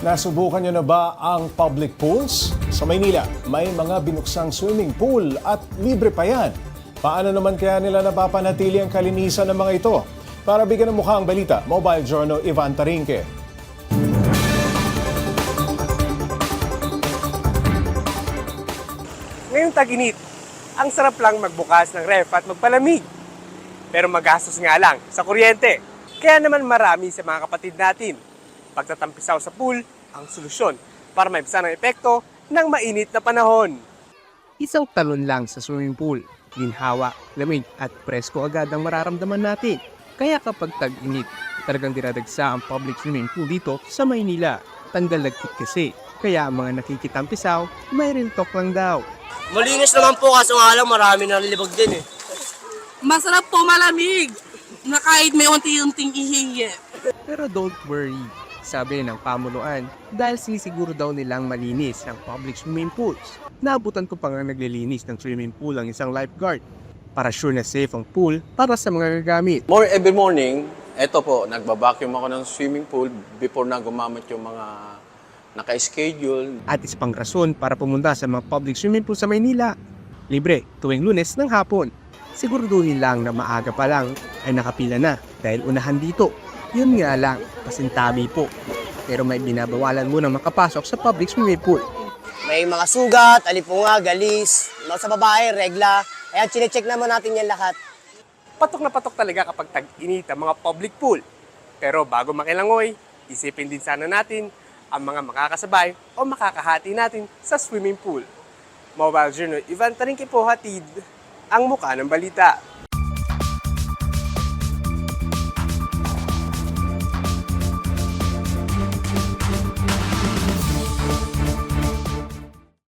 Nasubukan nyo na ba ang public pools? Sa Maynila, may mga binuksang swimming pool at libre pa yan. Paano naman kaya nila napapanatili ang kalinisan ng mga ito? Para bigyan ng mukha ang balita, Mobile Journal Ivan Tarinque. Ngayong tag-init, ang sarap lang magbukas ng ref at magpalamig. Pero magastos nga lang sa kuryente. Kaya naman marami sa mga kapatid natin. Pagtatampisaw sa pool, ang solusyon para maibsan ang epekto ng mainit na panahon. Isang talon lang sa swimming pool. Ginhawa, lamig at presko agad ang mararamdaman natin. Kaya kapag tag-init, talagang dinadagsa ang public swimming pool dito sa Maynila. Tanggal lagkit kasi. Kaya ang mga nakikitampisaw, may real talk lang daw. Malinis naman po kaso nga lang marami nalilibag din eh. Masarap po malamig na kahit may unti-unting ihingi. Pero don't worry, sabi ng pamuluan, dahil sinisiguro daw nilang malinis ang public swimming pools. Naabutan ko pa nga naglilinis ng swimming pool ang isang lifeguard para sure na safe ang pool para sa mga gagamit. More every morning, eto po, nagbabacuum ako ng swimming pool before na gumamit yung mga naka-schedule. At isa pang rason para pumunta sa mga public swimming pool sa Maynila. Libre tuwing lunes ng hapon. Siguraduhin lang na maaga pa lang ay nakapila na dahil unahan dito. Yun nga lang, pasintabi po. Pero may binabawalan muna makapasok sa public swimming pool. May mga sugat, alipunga, galis, mga sa babae, regla. Kaya chinecheck naman natin yan lahat. Patok na patok talaga kapag tag-init ang mga public pool. Pero bago makilangoy, isipin din sana natin ang mga makakasabay o makakahati natin sa swimming pool. Mobile Journal, Ivan Tarinki po hatid ang muka ng balita.